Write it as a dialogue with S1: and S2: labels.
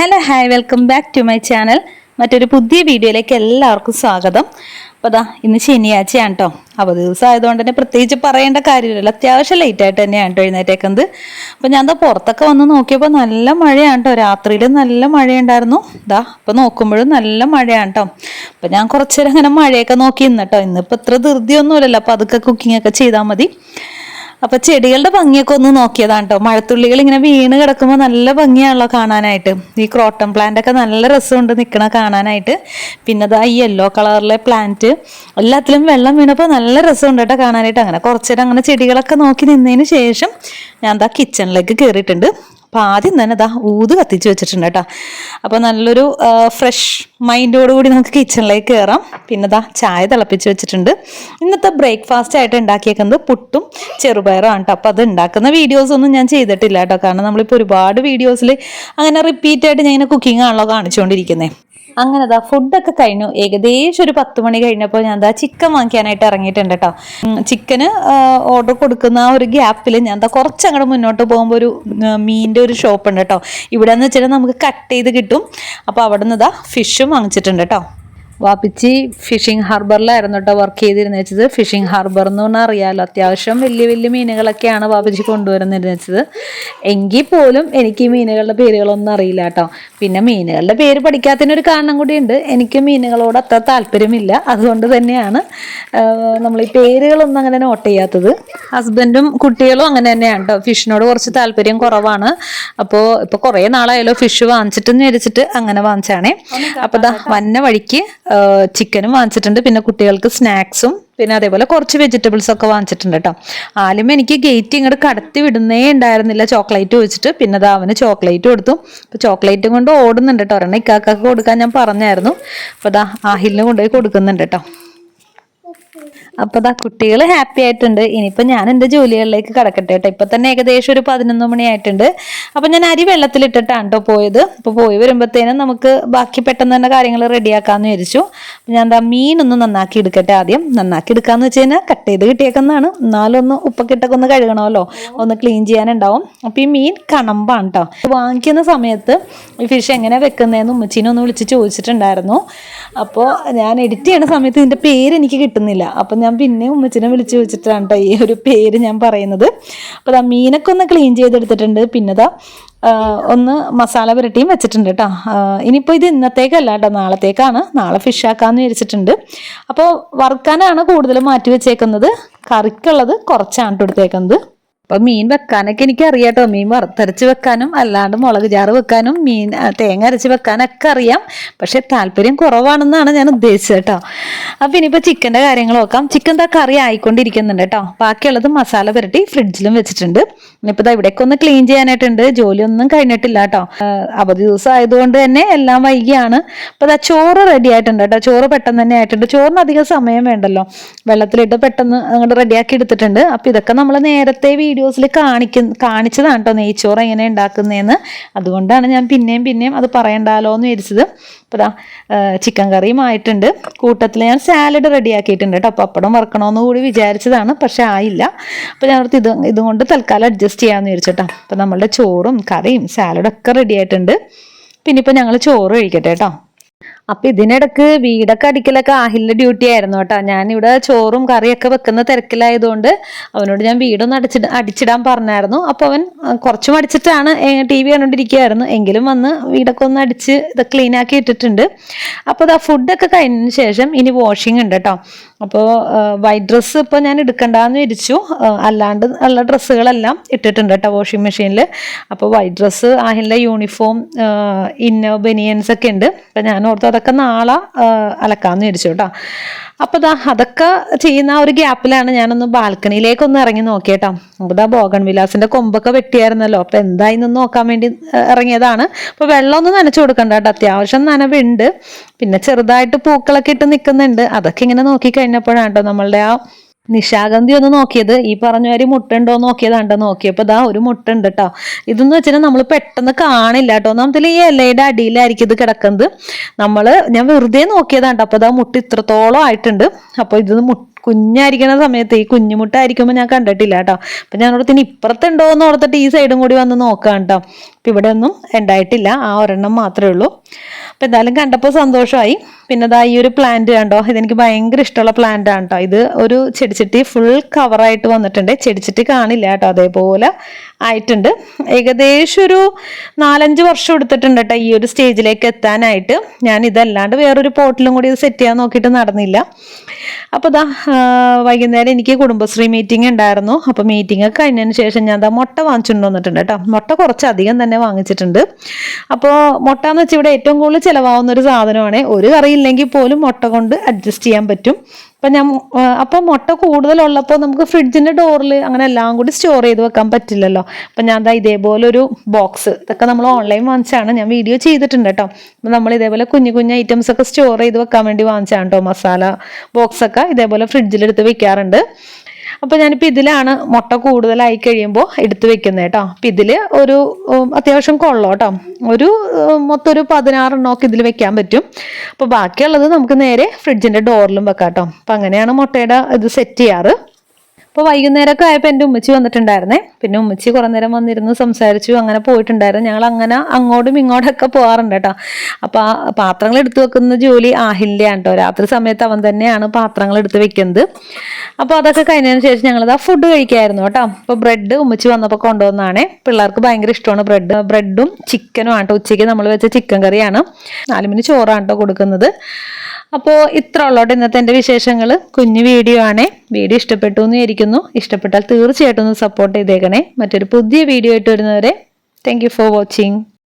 S1: Hello hi welcome back to my channel മറ്റൊരു പുതിയ വീഡിയോയിലേക്ക് എല്ലാവർക്കും സ്വാഗതം. അപ്പോൾ അതാ ഇന്ന് ശനിയാഴ്ചയാണ് കേട്ടോ അപ്പോൾ ദിവസം ആയതുകൊണ്ട് തന്നെ പ്രത്യേകിച്ച് പറയേണ്ട കാര്യമില്ലല്ലോ. അത്യാവശ്യം ലേറ്റ് ആയിട്ട് തന്നെയാണ് കേട്ടോ എഴുന്നേറ്റേക്കുന്നത്. അപ്പോൾ ഞാൻ എന്താ പുറത്തൊക്കെ വന്ന് നോക്കിയപ്പോൾ നല്ല മഴയാണ് കേട്ടോ രാത്രിയിൽ നല്ല മഴയുണ്ടായിരുന്നു. ഇതാ അപ്പോൾ നോക്കുമ്പോഴും നല്ല മഴയാണ് കേട്ടോ അപ്പോൾ ഞാൻ കുറച്ചേരം അങ്ങനെ മഴയൊക്കെ നോക്കി ഇന്ന് കേട്ടോ ഇന്നിപ്പോൾ ഇത്ര ധൃതിയൊന്നുമില്ലല്ലോ. അപ്പോൾ അതൊക്കെ കുക്കിംഗ് ഒക്കെ ചെയ്താൽ മതി. അപ്പൊ ചെടികളുടെ ഭംഗിയൊക്കെ ഒന്ന് നോക്കിയതാണ് കേട്ടോ മഴത്തുള്ളികൾ ഇങ്ങനെ വീണ് കിടക്കുമ്പോൾ നല്ല ഭംഗിയാണല്ലോ കാണാനായിട്ട്. ഈ ക്രോട്ടൺ പ്ലാന്റ് ഒക്കെ നല്ല രസമുണ്ട് നിൽക്കണ കാണാനായിട്ട്. പിന്നെ അതാ ഈ യെല്ലോ കളറിലെ പ്ലാന്റ് എല്ലാത്തിലും വെള്ളം വീണപ്പോൾ നല്ല രസമുണ്ട് കേട്ടോ കാണാനായിട്ട്. അങ്ങനെ കുറച്ചേരം അങ്ങനെ ചെടികളൊക്കെ നോക്കി നിന്നതിന് ശേഷം ഞാൻ എന്താ കിച്ചണിലേക്ക് കയറിയിട്ടുണ്ട് അപ്പോൾ ആദ്യം തന്നെ അതാ ഊത് കത്തിച്ച് വെച്ചിട്ടുണ്ട് കേട്ടോ. അപ്പോൾ നല്ലൊരു ഫ്രഷ് മൈൻഡോട് കൂടി നമുക്ക് കിച്ചണിലേക്ക് കയറാം പിന്നെ ദാ ചായ തിളപ്പിച്ച് വെച്ചിട്ടുണ്ട്. ഇന്നത്തെ ബ്രേക്ക്ഫാസ്റ്റ് ആയിട്ട് ഉണ്ടാക്കിയേക്കുന്നത് പുട്ടും ചെറുപയറും ആണ് കേട്ടോ അപ്പോൾ അത് ഉണ്ടാക്കുന്ന വീഡിയോസ് ഒന്നും ഞാൻ ചെയ്തിട്ടില്ല കേട്ടോ കാരണം നമ്മളിപ്പോൾ ഒരുപാട് വീഡിയോസിൽ അങ്ങനെ റിപ്പീറ്റായിട്ട് ഞാൻ ഇങ്ങനെ കുക്കിംഗ് ആണല്ലോ കാണിച്ചുകൊണ്ടിരിക്കുന്നത് അങ്ങനെ അതാ ഫുഡൊക്കെ കഴിഞ്ഞു. ഏകദേശം ഒരു പത്ത് മണി കഴിഞ്ഞപ്പോൾ ഞാൻ എന്താ ചിക്കൻ വാങ്ങിക്കാനായിട്ട് ഇറങ്ങിയിട്ടുണ്ട് കേട്ടോ ചിക്കന് ഓർഡർ കൊടുക്കുന്ന ആ ഒരു ഗ്യാപ്പിൽ ഞാൻ എന്താ കുറച്ച് അങ്ങോട്ട് മുന്നോട്ട് പോകുമ്പോൾ ഒരു മീനിന്റെ ഒരു ഷോപ്പ് ഉണ്ട് കേട്ടോ ഇവിടെ എന്ന് വെച്ചിട്ടുണ്ടെങ്കിൽ നമുക്ക് കട്ട് ചെയ്ത് കിട്ടും. അപ്പോൾ അവിടെ നിന്ന് ഇതാ ഫിഷും വാങ്ങിച്ചിട്ടുണ്ട് കേട്ടോ വാപ്പിച്ചി ഫിഷിംഗ് ഹാർബറിലായിരുന്നു കേട്ടോ വർക്ക് ചെയ്തിരുന്ന വെച്ചത്. ഫിഷിംഗ് ഹാർബർ എന്ന് പറഞ്ഞാൽ അറിയാമല്ലോ അത്യാവശ്യം വലിയ വലിയ മീനുകളൊക്കെയാണ് വാപ്പിച്ചി കൊണ്ടുവരുന്നിരുന്ന വെച്ചത്. എങ്കിൽ പോലും എനിക്ക് ഈ മീനുകളുടെ പേരുകളൊന്നും അറിയില്ല കേട്ടോ പിന്നെ മീനുകളുടെ പേര് പഠിക്കാത്തതിനൊരു കാരണം കൂടിയുണ്ട്. എനിക്ക് മീനുകളോട് അത്ര താല്പര്യമില്ല. അതുകൊണ്ട് തന്നെയാണ് നമ്മൾ ഈ പേരുകളൊന്നും അങ്ങനെ നോട്ട് ചെയ്യാത്തത്. ഹസ്ബൻഡും കുട്ടികളും അങ്ങനെ തന്നെയാണ് കേട്ടോ ഫിഷിനോട് കുറച്ച് താല്പര്യം കുറവാണ്. അപ്പോൾ ഇപ്പോൾ കുറേ നാളായാലോ ഫിഷ് വാങ്ങിച്ചിട്ടെന്ന് വിചാരിച്ചിട്ട് അങ്ങനെ വാങ്ങിച്ചാണേ. അപ്പോൾ ദാ വന്ന വഴിക്ക് ചിക്കനും വാങ്ങിച്ചിട്ടുണ്ട്. പിന്നെ കുട്ടികൾക്ക് സ്നാക്സും പിന്നെ അതേപോലെ കുറച്ച് വെജിറ്റബിൾസ് ഒക്കെ വാങ്ങിച്ചിട്ടുണ്ട് കേട്ടോ ആലും എനിക്ക് ഗേറ്റ് ഇങ്ങോട്ട് കടത്തി വിടുന്നേ ഉണ്ടായിരുന്നില്ല. ചോക്ലേറ്റ് വെച്ചിട്ട് പിന്നെ അത് അവന് ചോക്ലേറ്റ് കൊടുത്തു. അപ്പോൾ ചോക്ലേറ്റും കൊണ്ട് ഓടുന്നുണ്ട് കേട്ടോ ഒരെണ്ണം ഇക്കാക്കൊക്കെ കൊടുക്കാൻ ഞാൻ പറഞ്ഞായിരുന്നു. അപ്പോൾ അതാ ആഹിലിന് കൊണ്ടുപോയി കൊടുക്കുന്നുണ്ട് കേട്ടോ അപ്പൊ ദാ കുട്ടികൾ ഹാപ്പി ആയിട്ടുണ്ട്. ഇനിയിപ്പോ ഞാൻ എന്റെ ജോലികളിലേക്ക് കടക്കട്ടെ കേട്ടോ. ഇപ്പൊ തന്നെ ഏകദേശം ഒരു പതിനൊന്ന് മണി ആയിട്ടുണ്ട് അപ്പൊ ഞാൻ അരി വെള്ളത്തിലിട്ടിട്ടാണ് കേട്ടോ പോയത്. അപ്പൊ പോയി വരുമ്പോഴത്തേനും നമുക്ക് ബാക്കി പെട്ടെന്ന് തന്നെ കാര്യങ്ങൾ റെഡിയാക്കാന്ന് വിചാരിച്ചു. ഞാൻ എന്താ മീനൊന്ന് നന്നാക്കി എടുക്കട്ടെ ആദ്യം. നന്നാക്കി എടുക്കാന്ന് വെച്ച് കഴിഞ്ഞാൽ കട്ട് ചെയ്ത് കിട്ടിയേക്കുന്നതാണ്. എന്നാലും ഒന്ന് ഉപ്പക്കിട്ടൊക്കെ ഒന്ന് കഴുകണമല്ലോ. ഒന്ന് ക്ലീൻ ചെയ്യാനുണ്ടാവും. അപ്പൊ ഈ മീൻ കണമ്പാണ് കേട്ടോ. വാങ്ങിക്കുന്ന സമയത്ത് ഈ ഫിഷ് എങ്ങനെ വെക്കുന്നതെന്ന് ഉമ്മച്ചീനെ ഒന്ന് വിളിച്ച് ചോദിച്ചിട്ടുണ്ടായിരുന്നു. അപ്പോൾ ഞാൻ എഡിറ്റ് ചെയ്യുന്ന സമയത്ത് ഇതിന്റെ പേര് എനിക്ക് കിട്ടുന്നില്ല. അപ്പം ഞാൻ പിന്നെ ഉമ്മച്ചിനെ വിളിച്ചു വെച്ചിട്ടാണ് ഈ ഒരു പേര് ഞാൻ പറയുന്നത്. അപ്പോൾ ദാ മീനൊക്കെ ഒന്ന് ക്ലീൻ ചെയ്തെടുത്തിട്ടുണ്ട്. പിന്നെ ദാ ഒന്ന് മസാല പുരട്ടിയും വെച്ചിട്ടുണ്ട് കേട്ടോ ഇനിയിപ്പോൾ ഇത് ഇന്നത്തേക്കല്ല കേട്ടോ നാളത്തേക്കാണ്. നാളെ ഫിഷ് ആക്കാമെന്ന് വിചാരിച്ചിട്ടുണ്ട്. അപ്പോൾ വറുക്കാനാണ് കൂടുതലും മാറ്റി വെച്ചേക്കുന്നത്. കറിക്കുള്ളത് കുറച്ചാണ് എടുത്തേക്കുന്നത്. അപ്പൊ മീൻ വെക്കാനൊക്കെ എനിക്ക് അറിയാട്ടോ മീൻ വറുത്തരച്ച് വെക്കാനും അല്ലാണ്ട് മുളക് ചാറ് വെക്കാനും മീൻ തേങ്ങ അരച്ച് വെക്കാനൊക്കെ അറിയാം. പക്ഷെ താല്പര്യം കുറവാണെന്നാണ് ഞാൻ ഉദ്ദേശിച്ചത് കേട്ടോ. അപ്പൊ ഇനിയിപ്പോ ചിക്കന്റെ കാര്യങ്ങൾ നോക്കാം. ചിക്കൻ താ കറി ആയിക്കൊണ്ടിരിക്കുന്നുണ്ട് കേട്ടോ. ബാക്കിയുള്ളത് മസാല പുരട്ടി ഫ്രിഡ്ജിലും വെച്ചിട്ടുണ്ട്. ഇനിയിപ്പോ ദാ ഇവിടേക്ക് ഒന്ന് ക്ലീൻ ചെയ്യാനായിട്ടുണ്ട്. ജോലിയൊന്നും കഴിഞ്ഞിട്ടില്ല കേട്ടോ. അവധി ദിവസം ആയതുകൊണ്ട് തന്നെ എല്ലാം വൈകിയാണ്. അപ്പൊ ദാ ചോറ് റെഡി ആയിട്ടുണ്ട് കേട്ടോ. ചോറ് പെട്ടെന്ന് തന്നെ ആയിട്ടുണ്ട്. ചോറിന് അധികം സമയം വേണ്ടല്ലോ. വെള്ളത്തിലിട്ട് പെട്ടെന്ന് അങ്ങോട്ട് റെഡിയാക്കി എടുത്തിട്ടുണ്ട്. അപ്പൊ ഇതൊക്കെ നമ്മൾ നേരത്തെ വീഡിയോസിൽ കാണിക്കുന്ന കാണിച്ചതാണ് കേട്ടോ നെയ്ച്ചോറ് എങ്ങനെ ഉണ്ടാക്കുന്നതെന്ന് അതുകൊണ്ടാണ് ഞാൻ പിന്നെയും പിന്നെയും അത് പറയണ്ടാലോ എന്ന് വിചാരിച്ചത് അപ്പോൾ ചിക്കൻ കറിയും ആയിട്ടുണ്ട്. കൂട്ടത്തിൽ ഞാൻ സാലഡ് റെഡിയാക്കിയിട്ടുണ്ട് കേട്ടോ. പപ്പടം വറക്കണമെന്ന് കൂടി വിചാരിച്ചതാണ്. പക്ഷെ ആയില്ല. അപ്പോൾ ഞാൻ ഓർത്ത് ഇത് ഇതുകൊണ്ട് തൽക്കാലം അഡ്ജസ്റ്റ് ചെയ്യാമെന്ന് വിചാരിച്ചോട്ടോ അപ്പോൾ നമ്മളുടെ ചോറും കറിയും സാലഡൊക്കെ റെഡിയായിട്ടുണ്ട് ഇപ്പം ഞങ്ങൾ ചോറ് കഴിക്കട്ടെ കേട്ടോ. അപ്പൊ ഇതിനിടക്ക് വീടൊക്കെ അടിക്കലൊക്കെ ആഹിലിന്റെ ഡ്യൂട്ടി ആയിരുന്നു കേട്ടോ. ഇവിടെ ചോറും കറിയൊക്കെ വെക്കുന്ന തിരക്കിലായതുകൊണ്ട് അവനോട് ഞാൻ വീടൊന്ന് അടിച്ചിട അടിച്ചിടാൻ പറഞ്ഞായിരുന്നു. അപ്പൊ അവൻ കുറച്ചും അടിച്ചിട്ടാണ് ടി വി കണ്ടോണ്ടിരിക്കുകയായിരുന്നു എങ്കിലും വന്ന് വീടൊക്കെ ഒന്ന് അടിച്ച് ഇത് ക്ലീൻ ആക്കി ഇട്ടിട്ടുണ്ട്. അപ്പോൾ ഇതാ ഫുഡൊക്കെ കഴിഞ്ഞതിന് ശേഷം ഇനി വാഷിംഗ് ഉണ്ട് കേട്ടോ. അപ്പോൾ വൈറ്റ് ഡ്രസ്സ് ഇപ്പോൾ ഞാൻ എടുക്കണ്ടെന്ന് വിരിച്ചു അല്ലാണ്ട് നല്ല ഡ്രസ്സുകളെല്ലാം ഇട്ടിട്ടുണ്ട് കേട്ടോ വാഷിംഗ് മെഷീനിൽ അപ്പോൾ വൈറ്റ് ഡ്രസ്സ് ആഹിലെ യൂണിഫോം ഇന്നർ ബനിയൻസ് ഒക്കെ ഉണ്ട്. അപ്പം ഞാൻ ഓർത്തു അതൊക്കെ നാളെ അലക്കാമെന്ന് വിരിച്ചു കേട്ടോ. അപ്പോൾ ദാ അതൊക്കെ ചെയ്യുന്ന ഒരു ഗ്യാപ്പിലാണ് ഞാനൊന്ന് ബാൽക്കണിയിലേക്ക് ഒന്ന് ഇറങ്ങി നോക്കിയേട്ടോ അപ്പോൾ ഇതാ ബോഗൺ വിലാസിന്റെ കൊമ്പൊക്കെ വെട്ടിയായിരുന്നല്ലോ. അപ്പോൾ എന്തായി നിന്ന് നോക്കാൻ വേണ്ടി ഇറങ്ങിയതാണ്. അപ്പോൾ വെള്ളമൊന്നും നനച്ചു കൊടുക്കണ്ട കേട്ടോ. അത്യാവശ്യം നനവുണ്ട്. പിന്നെ ചെറുതായിട്ട് പൂക്കളൊക്കെ ഇട്ട് നിൽക്കുന്നുണ്ട് അതൊക്കെ ഇങ്ങനെ നോക്കി കഴിഞ്ഞപ്പോഴാണ് കേട്ടോ നമ്മളുടെ ആ നിശാഗന്ധി ഒന്ന് നോക്കിയത്? ഈ പറഞ്ഞ മാതിരി മുട്ടുണ്ടോ നോക്കിയതാണ്ടോ നോക്കിയപ്പോൾ ദാ ഒരു മുട്ടുണ്ട് കേട്ടോ ഇതെന്ന് വെച്ചാൽ നമ്മൾ പെട്ടെന്ന് കാണില്ല കേട്ടോ ഒന്നാമത്തിൽ ഈ ഇലയുടെ അടിയിലായിരിക്കും ഇത് കിടക്കുന്നത്. നമ്മൾ ഞാൻ വെറുതെ നോക്കിയതാണ്ടോ. അപ്പോൾ ദാ മുട്ട് ഇത്രത്തോളം ആയിട്ടുണ്ട്. അപ്പോൾ ഇത് മു കുഞ്ഞായിരിക്കുന്ന സമയത്ത് ഈ കുഞ്ഞുമുട്ടായിരിക്കുമ്പോൾ ഞാൻ കണ്ടിട്ടില്ല കേട്ടോ അപ്പം ഞാൻ ഓർത്തിന് ഇപ്പുറത്തുണ്ടോ എന്ന് ഓർത്തിട്ട് ഈ സൈഡും കൂടി വന്ന് നോക്കാം കേട്ടോ അപ്പം ഇവിടെ ഒന്നും ഉണ്ടായിട്ടില്ല. ആ ഒരെണ്ണം മാത്രമേ ഉള്ളൂ. അപ്പം എന്തായാലും കണ്ടപ്പോൾ സന്തോഷമായി പിന്നെ ദാ ഈ ഒരു പ്ലാന്റ് കണ്ടോ? ഇതെനിക്ക് ഭയങ്കര ഇഷ്ടമുള്ള പ്ലാന്റ് ആണ് കേട്ടോ ഇത് ഒരു ചെടിച്ചട്ടി ഫുൾ കവറായിട്ട് വന്നിട്ടുണ്ട്. ചെടിച്ചട്ടി കാണില്ല കേട്ടോ അതേപോലെ ആയിട്ടുണ്ട്. ഏകദേശം ഒരു നാലഞ്ച് വർഷം എടുത്തിട്ടുണ്ട് കേട്ടോ ഈ ഒരു സ്റ്റേജിലേക്ക് എത്താനായിട്ട്. ഞാൻ ഇതല്ലാണ്ട് വേറൊരു പോട്ടിലും കൂടി ഇത് സെറ്റ് ചെയ്യാൻ നോക്കിയിട്ട് നടന്നില്ല. അപ്പോൾ ദാ വൈകുന്നേരം എനിക്ക് കുടുംബശ്രീ മീറ്റിംഗ് ഉണ്ടായിരുന്നു. അപ്പോൾ മീറ്റിംഗ് ഒക്കെ കഴിഞ്ഞതിന് ശേഷം ഞാൻ ദാ മുട്ട വാങ്ങിച്ചുകൊണ്ട് വന്നിട്ടുണ്ട് കേട്ടോ മുട്ട കുറച്ചധികം തന്നെ വാങ്ങിച്ചിട്ടുണ്ട്. അപ്പോൾ മുട്ട എന്ന് വെച്ചാൽ ഇവിടെ ഏറ്റവും കൂടുതൽ ചിലവാകുന്ന ഒരു സാധനമാണ്. ഒരു കറി ഇല്ലെങ്കിൽ പോലും മുട്ട കൊണ്ട് അഡ്ജസ്റ്റ് ചെയ്യാൻ പറ്റും. അപ്പം ഞാൻ അപ്പൊ മുട്ട കൂടുതലുള്ളപ്പോൾ നമുക്ക് ഫ്രിഡ്ജിന്റെ ഡോറിൽ അങ്ങനെ എല്ലാം കൂടി സ്റ്റോർ ചെയ്ത് വെക്കാൻ പറ്റില്ലല്ലോ. അപ്പം ഞാൻ ദാ ഇതേപോലെ ഒരു ബോക്സ് ഇതൊക്കെ നമ്മൾ ഓൺലൈൻ വാങ്ങിച്ചാണ്. ഞാൻ വീഡിയോ ചെയ്തിട്ടുണ്ട് കേട്ടോ. അപ്പം നമ്മൾ ഇതേപോലെ കുഞ്ഞു കുഞ്ഞു ഐറ്റംസ് ഒക്കെ സ്റ്റോർ ചെയ്ത് വെക്കാൻ വേണ്ടി വാങ്ങിച്ചാണ് കേട്ടോ. മസാല ബോക്സ് ഒക്കെ ഇതേപോലെ ഫ്രിഡ്ജിലെടുത്ത് വെക്കാറുണ്ട്. അപ്പോൾ ഞാനിപ്പോൾ ഇതിലാണ് മുട്ട കൂടുതലായി കഴിയുമ്പോൾ എടുത്തു വെക്കുന്നത് കേട്ടോ. അപ്പൊ ഇതിൽ ഒരു അത്യാവശ്യം കൊള്ളോ കേട്ടോ. ഒരു മൊത്തം ഒരു പതിനാറെണ്ണമൊക്കെ ഇതിൽ വെക്കാൻ പറ്റും. അപ്പൊ ബാക്കിയുള്ളത് നമുക്ക് നേരെ ഫ്രിഡ്ജിന്റെ ഡോറിലും വെക്കാം കേട്ടോ. അപ്പം അങ്ങനെയാണ് മുട്ടയുടെ ഇത് സെറ്റ് ചെയ്യാറ്. അപ്പോൾ വൈകുന്നേരമൊക്കെ ആയപ്പോൾ എന്റെ ഉമ്മച്ചി വന്നിട്ടുണ്ടായിരുന്നേ. പിന്നെ ഉമ്മച്ചി കുറേ നേരം വന്നിരുന്ന് സംസാരിച്ചു അങ്ങനെ പോയിട്ടുണ്ടായിരുന്നു. ഞങ്ങൾ അങ്ങനെ അങ്ങോട്ടും ഇങ്ങോട്ടൊക്കെ പോകാറുണ്ട് കേട്ടോ. അപ്പോൾ ആ പാത്രങ്ങൾ എടുത്തു വെക്കുന്ന ജോലി ആഹില്യാണ് കേട്ടോ. രാത്രി സമയത്ത് അവൻ തന്നെയാണ് പാത്രങ്ങൾ എടുത്ത് വെക്കുന്നത്. അപ്പോൾ അതൊക്കെ കഴിഞ്ഞതിന് ശേഷം ഞങ്ങളത് ആ ഫുഡ് കഴിക്കായിരുന്നു കേട്ടോ. അപ്പോൾ ബ്രെഡ് ഉമ്മച്ചി വന്നപ്പോൾ കൊണ്ടുവന്നാണേ. പിള്ളേർക്ക് ഭയങ്കര ഇഷ്ടമാണ് ബ്രെഡ് ബ്രെഡും ചിക്കനും ആട്ടോ ഉച്ചയ്ക്ക് നമ്മൾ വെച്ച ചിക്കൻ കറിയാണ്. നാലുമണി ചോറാണ് കേട്ടോ കൊടുക്കുന്നത്. അപ്പോൾ ഇത്ര ഉള്ളോട്ട് ഇന്നത്തെ എന്റെ വിശേഷങ്ങൾ കുഞ്ഞു വീഡിയോ ആണേ. വീഡിയോ ഇഷ്ടപ്പെട്ടു എന്ന് വിചാരിക്കുന്നു. ഇഷ്ടപ്പെട്ടാൽ തീർച്ചയായിട്ടും ഒന്ന് സപ്പോർട്ട് ചെയ്തേക്കണേ. മറ്റൊരു പുതിയ വീഡിയോ ആയിട്ട് വരുന്നവരെ താങ്ക് ഫോർ വാച്ചിങ്